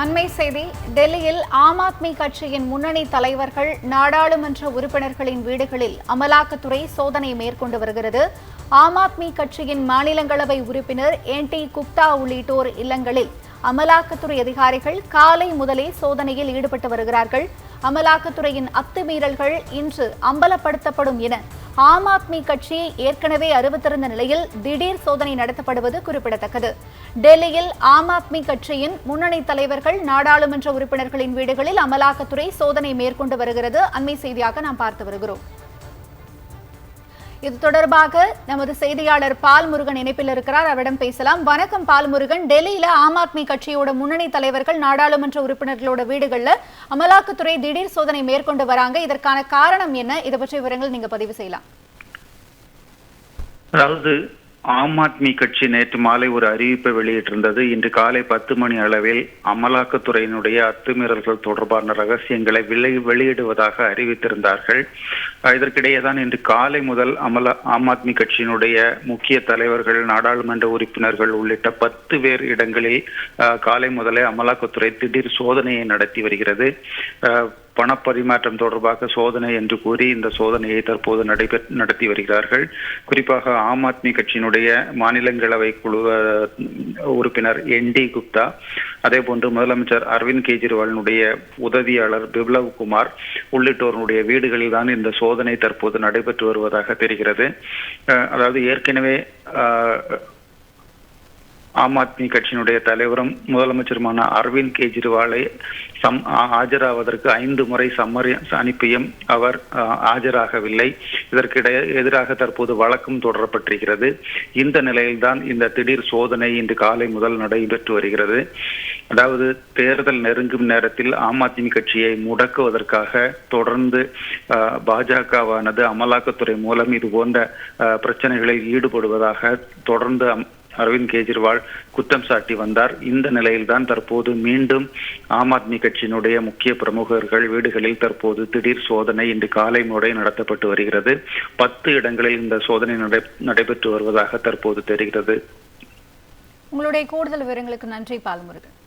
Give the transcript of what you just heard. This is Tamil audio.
அண்மை செய்தி டெல்லியில் ஆம் ஆத்மி கட்சியின் முன்னணி தலைவர்கள் நாடாளுமன்ற உறுப்பினர்களின் வீடுகளில் அமலாக்கத்துறை சோதனை மேற்கொண்டு வருகிறது. ஆம் ஆத்மி கட்சியின் மாநிலங்களவை உறுப்பினர் என். டி. குப்தா உள்ளிட்டோர் இல்லங்களில் அமலாக்கத்துறை அதிகாரிகள் காலை முதலே சோதனையில் ஈடுபட்டு வருகிறார்கள். அமலாக்கத்துறையின் அத்துமீறல்கள் இன்று அம்பலப்படுத்தப்படும் என ஆம் ஆத்மி கட்சி ஏற்கனவே அறிவித்திருந்த நிலையில் திடீர் சோதனை நடத்தப்படுவது குறிப்பிடத்தக்கது. டெல்லியில் ஆம் ஆத்மி கட்சியின் முன்னணி தலைவர்கள் நாடாளுமன்ற உறுப்பினர்களின் வீடுகளில் அமலாக்கத்துறை சோதனை மேற்கொண்டு வருகிறது. அண்மை செய்தியாக நாம் பார்த்து வருகிறோம். இது தொடர்பாக நமது செய்தியாளர் பால்முருகன் இணைப்பில் இருக்கிறார். அவரிடம் பேசலாம். வணக்கம் பால்முருகன். டெல்லியில ஆம் ஆத்மி கட்சியோட முன்னணி தலைவர்கள் நாடாளுமன்ற உறுப்பினர்களோட வீடுகள்ல அமலாக்கத்துறை திடீர் சோதனை மேற்கொண்டு வராங்க. இதற்கான காரணம் என்ன? இதை பற்றிய விவரங்கள் நீங்க பதிவு செய்யலாம். அதாவது ஆம் ஆத்மி கட்சி நேற்று மாலை ஒரு அறிவிப்பை வெளியிட்டிருந்தது. இன்று காலை பத்து மணி அளவில் அமலாக்கத்துறையினுடைய அத்துமீறல்கள் தொடர்பான ரகசியங்களை விலை வெளியிடுவதாக அறிவித்திருந்தார்கள். இதற்கிடையே தான் இன்று காலை முதல் அமலா ஆம் ஆத்மி கட்சியினுடைய முக்கிய தலைவர்கள் நாடாளுமன்ற உறுப்பினர்கள் உள்ளிட்ட பத்து பேர் இடங்களில் காலை முதலே அமலாக்கத்துறை திடீர் சோதனையை நடத்தி வருகிறது. பணப்பரிமாற்றம் தொடர்பாக சோதனை என்று கூறி இந்த சோதனையை தற்போது நடைபெற் நடத்தி வருகிறார்கள். குறிப்பாக ஆம் ஆத்மி கட்சியினுடைய மாநிலங்களவை குழு உறுப்பினர் என் டி குப்தா அதே போன்று முதலமைச்சர் அரவிந்த் கெஜ்ரிவாலினுடைய உதவியாளர் பிப்லவ் குமார் உள்ளிட்டோருடைய வீடுகளில் தான் இந்த சோதனை தற்போது நடைபெற்று வருவதாக தெரிகிறது. அதாவது ஏற்கனவே ஆம் ஆத்மி கட்சியினுடைய தலைவரும் முதலமைச்சருமான அரவிந்த் கெஜ்ரிவாலை சம் ஆஜராவதற்கு ஐந்து முறை சம்மறி அனுப்பியும் அவர் ஆஜராகவில்லை. இதற்கிடையே எதிராக தற்போது வழக்கும் தொடரப்பட்டிருக்கிறது. இந்த நிலையில்தான் இந்த திடீர் சோதனை இன்று காலை முதல் நடைபெற்று வருகிறது. அதாவது தேர்தல் நெருங்கும் நேரத்தில் ஆம் ஆத்மி கட்சியை முடக்குவதற்காக தொடர்ந்து பாஜகவானது அமலாக்கத்துறை மூலம் இது போன்ற பிரச்சனைகளில் ஈடுபடுவதாக தொடர்ந்து அம்- அரவிந்த் கெஜ்ரிவால் குற்றம் சாட்டி வந்தார். இந்த நிலையில்தான் தற்போது மீண்டும் ஆம் ஆத்மி கட்சியினுடைய முக்கிய பிரமுகர்கள் வீடுகளில் தற்போது திடீர் சோதனை இன்று காலை முறை நடத்தப்பட்டு வருகிறது. பத்து இடங்களில் இந்த சோதனை நடை நடைபெற்று வருவதாக தற்போது தெரிகிறது. உங்களுடைய கூடுதல் விவரங்களுக்கு நன்றி பால்முருகன்.